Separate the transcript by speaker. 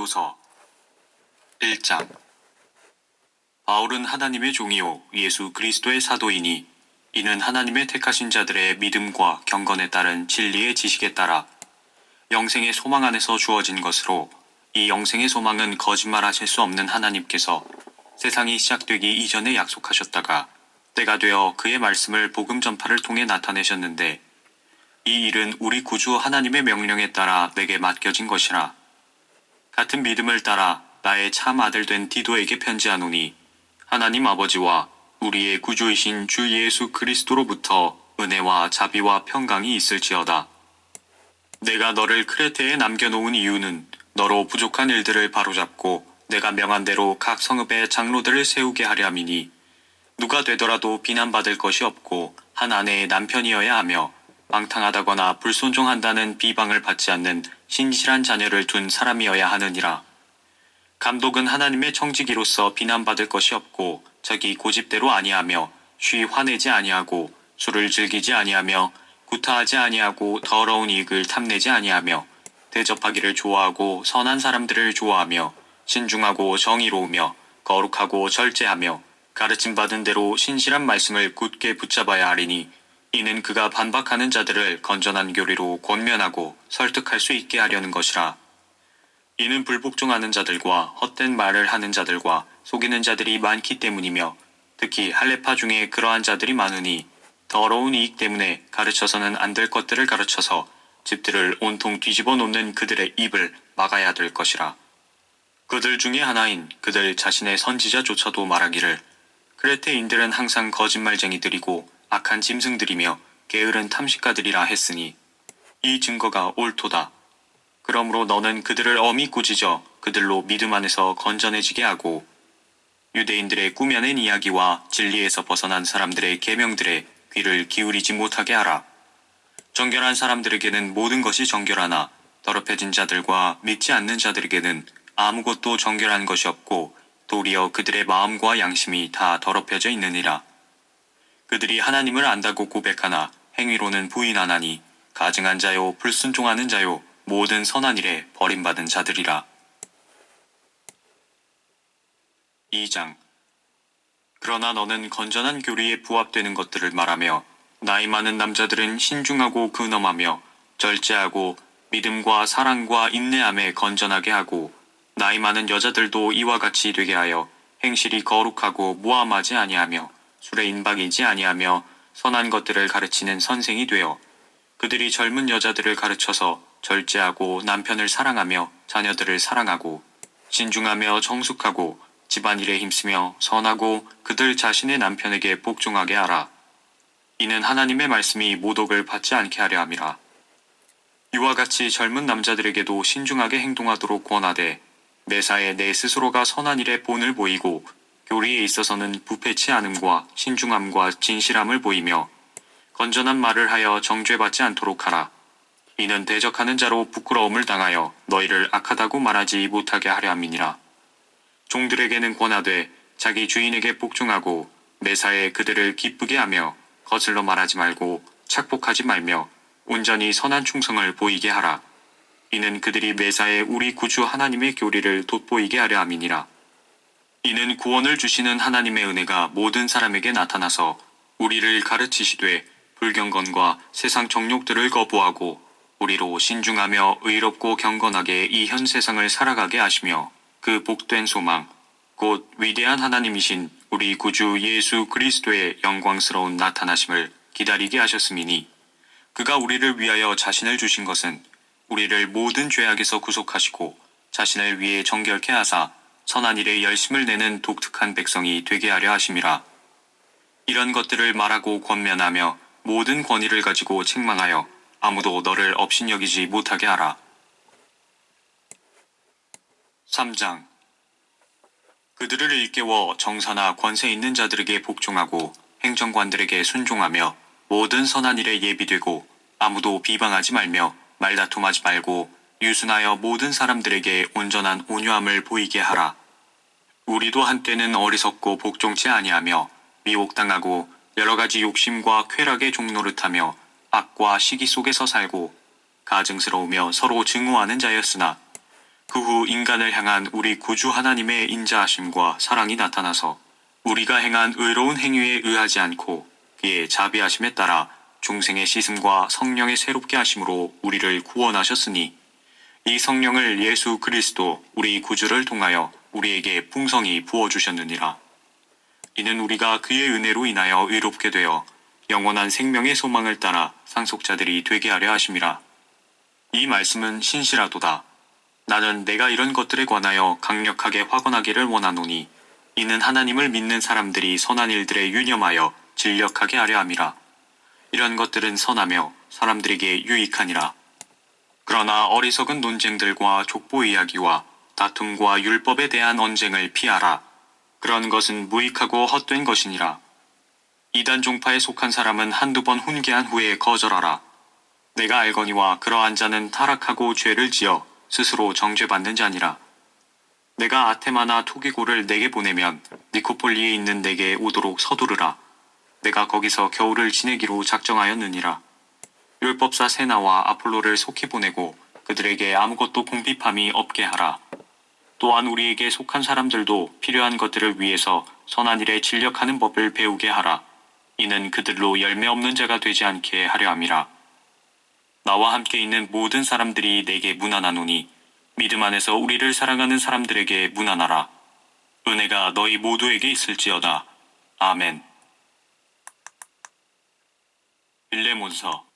Speaker 1: 고린도서 1장. 바울은 하나님의 종이요 예수 그리스도의 사도이니 이는 하나님의 택하신 자들의 믿음과 경건에 따른 진리의 지식에 따라 영생의 소망 안에서 주어진 것으로 이 영생의 소망은 거짓말하실 수 없는 하나님께서 세상이 시작되기 이전에 약속하셨다가 때가 되어 그의 말씀을 복음 전파를 통해 나타내셨는데 이 일은 우리 구주 하나님의 명령에 따라 내게 맡겨진 것이라 같은 믿음을 따라 나의 참 아들 된 디도에게 편지하노니 하나님 아버지와 우리의 구주이신 주 예수 그리스도로부터 은혜와 자비와 평강이 있을지어다. 내가 너를 크레테에 남겨놓은 이유는 너로 부족한 일들을 바로잡고 내가 명한 대로 각 성읍에 장로들을 세우게 하려 함이니 누가 되더라도 비난받을 것이 없고 한 아내의 남편이어야 하며 방탕하다거나 불순종한다는 비방을 받지 않는 신실한 자녀를 둔 사람이어야 하느니라. 감독은 하나님의 청지기로서 비난받을 것이 없고 자기 고집대로 아니하며 쉬 화내지 아니하고 술을 즐기지 아니하며 구타하지 아니하고 더러운 이익을 탐내지 아니하며 대접하기를 좋아하고 선한 사람들을 좋아하며 신중하고 정의로우며 거룩하고 절제하며 가르침 받은 대로 신실한 말씀을 굳게 붙잡아야 하리니 이는 그가 반박하는 자들을 건전한 교리로 권면하고 설득할 수 있게 하려는 것이라. 이는 불복종하는 자들과 헛된 말을 하는 자들과 속이는 자들이 많기 때문이며 특히 할레파 중에 그러한 자들이 많으니 더러운 이익 때문에 가르쳐서는 안 될 것들을 가르쳐서 집들을 온통 뒤집어 놓는 그들의 입을 막아야 될 것이라. 그들 중에 하나인 그들 자신의 선지자조차도 말하기를 크레테인들은 항상 거짓말쟁이들이고 악한 짐승들이며 게으른 탐식가들이라 했으니 이 증거가 옳도다. 그러므로 너는 그들을 엄히 꾸짖어 그들로 믿음 안에서 건전해지게 하고 유대인들의 꾸며낸 이야기와 진리에서 벗어난 사람들의 계명들에 귀를 기울이지 못하게 하라. 정결한 사람들에게는 모든 것이 정결하나 더럽혀진 자들과 믿지 않는 자들에게는 아무것도 정결한 것이 없고 도리어 그들의 마음과 양심이 다 더럽혀져 있느니라. 그들이 하나님을 안다고 고백하나 행위로는 부인하나니 가증한 자요 불순종하는 자요 모든 선한 일에 버림받은 자들이라. 2장 그러나 너는 건전한 교리에 부합되는 것들을 말하며 나이 많은 남자들은 신중하고 근엄하며 절제하고 믿음과 사랑과 인내함에 건전하게 하고 나이 많은 여자들도 이와 같이 되게 하여 행실이 거룩하고 무함하지 아니하며 술에 인박이지 아니하며 선한 것들을 가르치는 선생이 되어 그들이 젊은 여자들을 가르쳐서 절제하고 남편을 사랑하며 자녀들을 사랑하고 신중하며 정숙하고 집안일에 힘쓰며 선하고 그들 자신의 남편에게 복종하게 하라. 이는 하나님의 말씀이 모독을 받지 않게 하려 함이라. 이와 같이 젊은 남자들에게도 신중하게 행동하도록 권하되 매사에 내 스스로가 선한 일에 본을 보이고 교리에 있어서는 부패치 않음과 신중함과 진실함을 보이며 건전한 말을 하여 정죄받지 않도록 하라. 이는 대적하는 자로 부끄러움을 당하여 너희를 악하다고 말하지 못하게 하려 함이니라. 종들에게는 권하되 자기 주인에게 복종하고 매사에 그들을 기쁘게 하며 거슬러 말하지 말고 착복하지 말며 온전히 선한 충성을 보이게 하라. 이는 그들이 매사에 우리 구주 하나님의 교리를 돋보이게 하려 함이니라. 이는 구원을 주시는 하나님의 은혜가 모든 사람에게 나타나서 우리를 가르치시되 불경건과 세상 정욕들을 거부하고 우리로 신중하며 의롭고 경건하게 이 현 세상을 살아가게 하시며 그 복된 소망 곧 위대한 하나님이신 우리 구주 예수 그리스도의 영광스러운 나타나심을 기다리게 하셨음이니 그가 우리를 위하여 자신을 주신 것은 우리를 모든 죄악에서 구속하시고 자신을 위해 정결케 하사 선한 일에 열심을 내는 독특한 백성이 되게 하려 하심이라. 이런 것들을 말하고 권면하며 모든 권위를 가지고 책망하여 아무도 너를 업신여기지 못하게 하라. 3장 그들을 일깨워 정사나 권세 있는 자들에게 복종하고 행정관들에게 순종하며 모든 선한 일에 예비되고 아무도 비방하지 말며 말다툼하지 말고 유순하여 모든 사람들에게 온전한 온유함을 보이게 하라. 우리도 한때는 어리석고 복종치 아니하며 미혹당하고 여러 가지 욕심과 쾌락의 종노릇하며 악과 시기 속에서 살고 가증스러우며 서로 증오하는 자였으나 그 후 인간을 향한 우리 구주 하나님의 인자하심과 사랑이 나타나서 우리가 행한 의로운 행위에 의하지 않고 그의 자비하심에 따라 중생의 씻음과 성령의 새롭게 하심으로 우리를 구원하셨으니 이 성령을 예수 그리스도 우리 구주를 통하여 우리에게 풍성히 부어 주셨느니라. 이는 우리가 그의 은혜로 인하여 의롭게 되어 영원한 생명의 소망을 따라 상속자들이 되게 하려 하심이라. 이 말씀은 신실하도다. 나는 내가 이런 것들에 관하여 강력하게 확언하기를 원하노니 이는 하나님을 믿는 사람들이 선한 일들에 유념하여 진력하게 하려 함이라. 이런 것들은 선하며 사람들에게 유익하니라. 그러나 어리석은 논쟁들과 족보 이야기와 다툼과 율법에 대한 언쟁을 피하라. 그런 것은 무익하고 헛된 것이니라. 이단 종파에 속한 사람은 한두 번 훈계한 후에 거절하라. 내가 알거니와 그러한 자는 타락하고 죄를 지어 스스로 정죄받는 자니라. 내가 아테마나 토기고를 내게 보내면 니코폴리에 있는 내게 오도록 서두르라. 내가 거기서 겨울을 지내기로 작정하였느니라. 율법사 세나와 아폴로를 속히 보내고 그들에게 아무것도 궁핍함이 없게 하라. 또한 우리에게 속한 사람들도 필요한 것들을 위해서 선한 일에 진력하는 법을 배우게 하라. 이는 그들로 열매 없는 자가 되지 않게 하려 함이라. 나와 함께 있는 모든 사람들이 내게 무난하노니 믿음 안에서 우리를 사랑하는 사람들에게 무난하라. 은혜가 너희 모두에게 있을지어다. 아멘. 빌레몬서